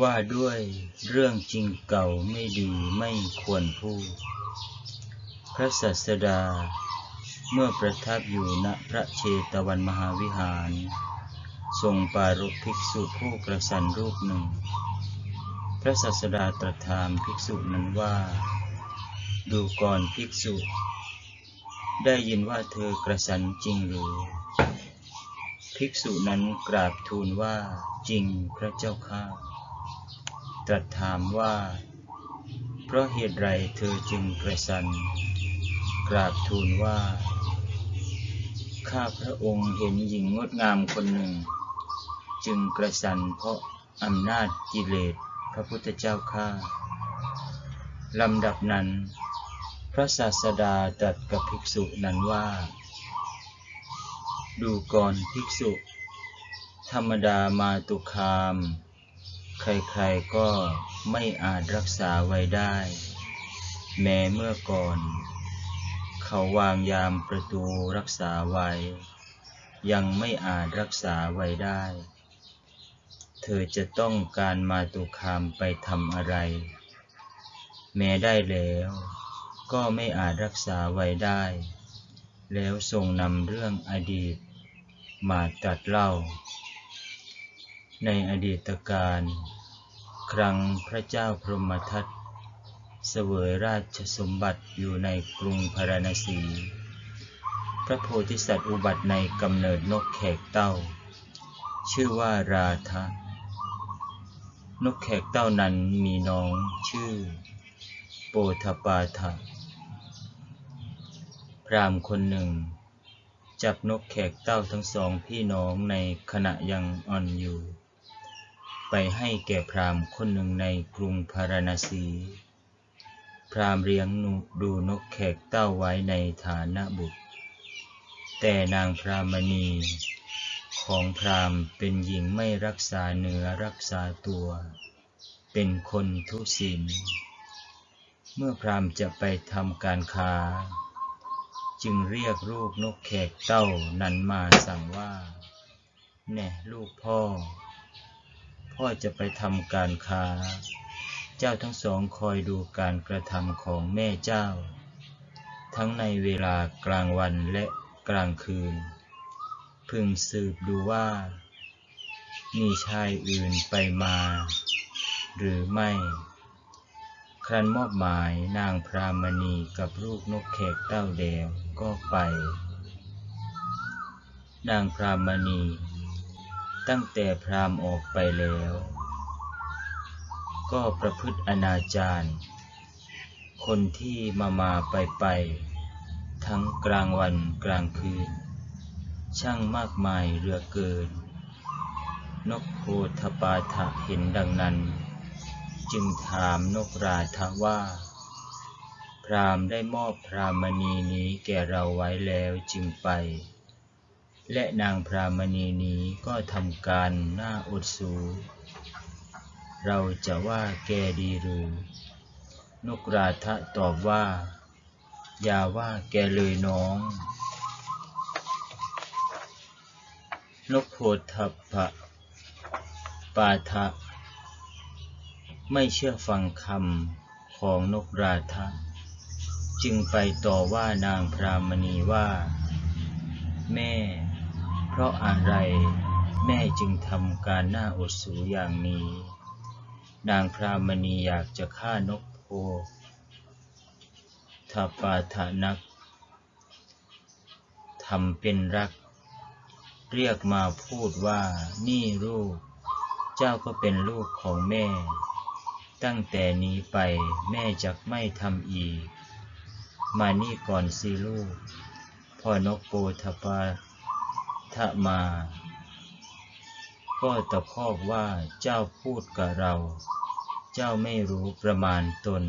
ว่าด้วยเรื่องจริงเก่าไม่ดีไม่ควรพูด พระศาสดา เมื่อประทับอยู่ณพระเชตวันมหาวิหาร ทรงปรารภภิกษุผู้กระสันรูปหนึ่ง พระศาสดาตรัสถามภิกษุนั้นว่า ดูก่อนภิกษุ ได้ยินว่าเธอกระสันจริงหรือ ภิกษุนั้นกราบทูลว่าจริงพระเจ้าข้า ตรัสถามว่า เพราะเหตุไรเธอจึงกระสัน กราบทูลว่า ข้าพระองค์เห็นหญิงงดงามคนหนึ่ง จึงกระสันเพราะอำนาจกิเลสพระพุทธเจ้าข้าลำดับนั้น พระศาสดาตรัสกับภิกษุนั้นว่า ดูก่อนภิกษุ ธรรมดามาตุคาม ใครๆก็ไม่อาจรักษาไว้ได้ แม้เมื่อก่อน เขาวางยามประตูรักษาไว้ ยังไม่อาจรักษาไว้ได้ เธอจะต้องการมาตุคามไปทำอะไร แม้ได้แล้ว ก็ไม่อาจรักษาไว้ได้ แล้วทรงนำเรื่องอดีตมาตรัสเล่า ในอดีตการ ครั้งพระเจ้าพรหมทัตเสวยราชสมบัติอยู่ในกรุงพาราณสี พระโพธิสัตว์อุบัติในกำเนิดนกแขกเต้า ชื่อว่าราทะนกแขกเต้านั้นมีน้องชื่อ โปธปาทะพรามคนหนึ่ง จับนกแขกเต้าทั้งสองพี่น้องในขณะยังอ่อนอยู่ ไปให้แก่พราหมณ์คนหนึ่งในกรุงพาราณสี พราหมณ์เลี้ยงดูนกแขกเต้าไว้ในฐานะบุตร แต่นางพรามณีของพราหมณ์เป็นหญิงไม่รักษาเนื้อรักษาตัว เป็นคนทุศีล เมื่อพราหมณ์จะไปทำการค้า จึงเรียกลูกนกแขกเต้านั้นมาสั่งว่า แน่ลูกพ่อ พ่อจะไปทำการค้า เจ้าทั้งสองคอยดูการกระทำของแม่เจ้า ทั้งในเวลากลางวันและกลางคืน พึงสืบดูว่า มีชายอื่นไปมา หรือไม่ ครั้นมอบหมายนางพรามณีกับลูกนกแขกเต้าแดวก็ไป นางพรามณี ตั้งแต่พราหมณ์ออกไปแล้ว ก็ประพฤติอนาจารคนที่มามาไปไป ทั้งกลางวันกลางคืน ช่างมากมายเหลือเกิน นกโพธปาทะเห็นดังนั้น จึงถามนกราทะว่า พรามได้มอบพรามณีนี้แก่เราไว้แล้วจึงไป และนางพรามณีนี้ก็ทำการหน้าอดสู เราจะว่าแกดีหรือ นกราทะตอบว่า อย่าว่าแกเลยน้อง นกโพธพะปาทะ ไม่เชื่อฟังคำของนกราทะ จึงไปต่อว่านางพรามณีว่า แม่ เพราะอะไรแม่จึงทำการหน้าอดสูอย่างนี้ นางพรามณีอยากจะฆ่านกโพธปาทะนักทำเป็นรัก เรียกมาพูดว่านี่ลูก เจ้าก็เป็นลูกของแม่ ตั้งแต่นี้ไปแม่จะไม่ทำอีก มานี่ก่อนสิลูกพอนกโปธปา ทะมา ก็ตะคอกว่าเจ้าพูดกับเรา เจ้าไม่รู้ประมาณตน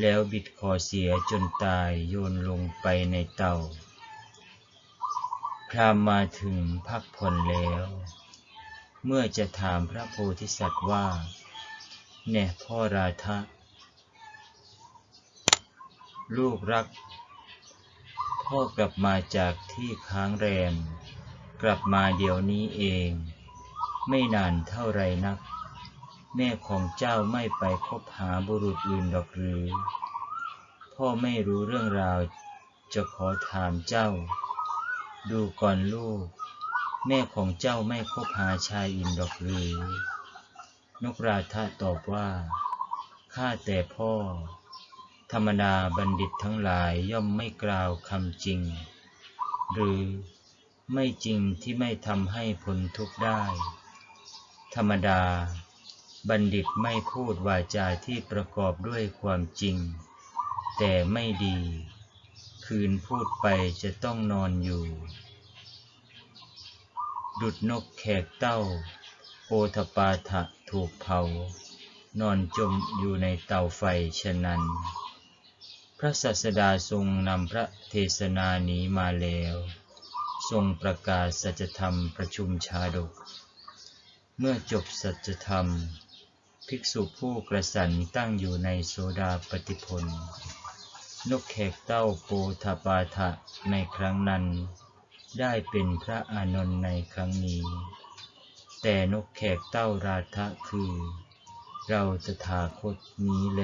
แล้วบิดคอเสียจนตายโยนลงไปในเตาพรามมาถึงพักผ่อนแล้ว เมื่อจะถามพระโพธิสัตว์ว่า แน่พ่อราทะลูกรัก พ่อกลับมาจากที่ค้างแรม กลับมาเดี๋ยวนี้เอง ไม่นานเท่าไรนัก แม่ของเจ้าไม่ไปคบหาบุรุษอื่นดอกหรือ พ่อไม่รู้เรื่องราวจะขอถามเจ้า ดูก่อนลูก แม่ของเจ้าไม่คบหาชายอื่นดอกหรือนกราธะตอบว่า ข้าแต่พ่อ ธรรมดาบัณฑิตทั้งหลายย่อมไม่กล่าวคำจริง หรือไม่จริงที่ไม่ทำให้พ้นทุกข์ได้ ธรรมดา บัณฑิตไม่พูดวาจาที่ประกอบด้วยความจริง แต่ไม่ดี คืนพูดไปจะต้องนอนอยู่ ดุดนกแขกเต้า โอทปาถะถูกเผานอนจมอยู่ในเตาไฟฉะนั้น พระศาสดาทรงนำพระเทศนานี้มาแล้ว ทรงประกาศสัจธรรมประชุมชาดก เมื่อจบสัจธรรม ภิกษุผู้กระสันตั้งอยู่ในโสดาปฏิพลนกแขกเต้าโปธปาทะในครั้งนั้น ได้เป็นพระอานนท์ในครั้งนี้ แต่นกแขกเต้าราธะคือ เราตถาคตนี้แล